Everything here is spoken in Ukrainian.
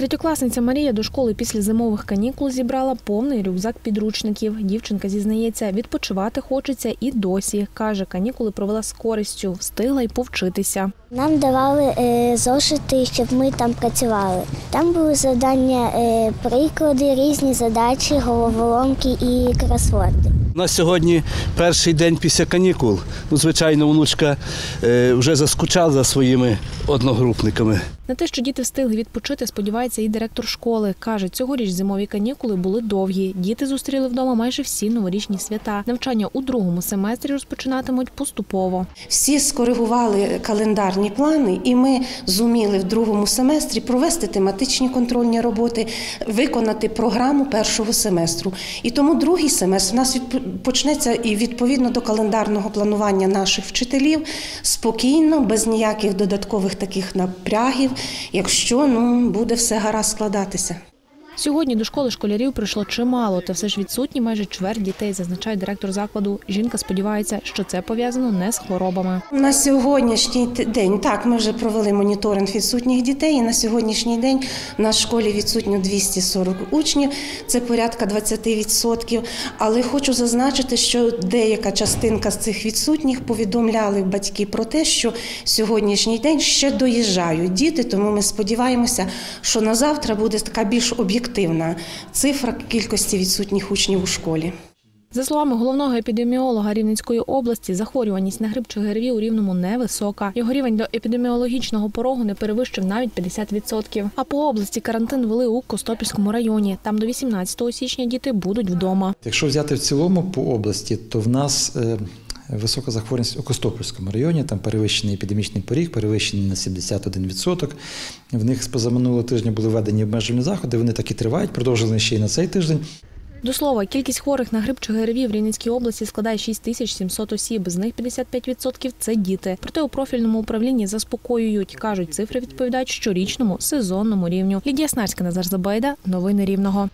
Третьокласниця Марія до школи після зимових канікул зібрала повний рюкзак підручників. Дівчинка зізнається, відпочивати хочеться і досі. Каже, канікули провела з користю, встигла й повчитися. Нам давали е, зошити, щоб ми там працювали. Там були завдання, е, приклади, різні задачі, головоломки і кросворди. У нас сьогодні перший день після канікул. Ну, звичайно, онучка е, вже заскучала за своїми одногрупниками. На те, що діти встигли відпочити, сподівається і директор школи. Каже, цьогоріч зимові канікули були довгі. Діти зустріли вдома майже всі новорічні свята. Навчання у другому семестрі розпочинатимуть поступово. Всі скоригували календарні плани, і ми зуміли в другому семестрі провести тематичні контрольні роботи, виконати програму першого семестру. І тому другий семестр у нас почнеться і відповідно до календарного планування наших вчителів спокійно, без ніяких додаткових таких напрягів, якщо ну буде все гаразд складатися. Сьогодні до школи школярів прийшло чимало, та все ж відсутні майже чверть дітей, зазначає директор закладу. Жінка сподівається, що це пов'язано не з хворобами. На сьогоднішній день так ми вже провели моніторинг відсутніх дітей. І на сьогоднішній день нашій школі відсутньо 240 учнів, це порядка 20%. Але хочу зазначити, що деяка частинка з цих відсутніх повідомляли батьки про те, що сьогоднішній день ще доїжджають діти. Тому ми сподіваємося, що на завтра буде така більш об'єктивна цифра кількості відсутніх учнів у школі. За словами головного епідеміолога Рівненської області, захворюваність на грип чи ГРВІ у Рівному невисока. Його рівень до епідеміологічного порогу не перевищив навіть 50%. А по області карантин ввели у Костопільському районі. Там до 18 січня діти будуть вдома. Якщо взяти в цілому по області, то в нас е, висока захворюваність у Костопольському районі, там перевищений епідемічний поріг, перевищений на 71%. В них з позаминулого тижня були введені обмежувальні заходи, вони так і тривають, продовжили ще й на цей тиждень. До слова, кількість хворих на грип чи ГРВІ в Рівненській області складає 6700 осіб. З них 55% – це діти. Проте у профільному управлінні заспокоюють. Кажуть, цифри відповідають щорічному сезонному рівню. Лідія Снарська, Назар Забайда. Новини Рівного.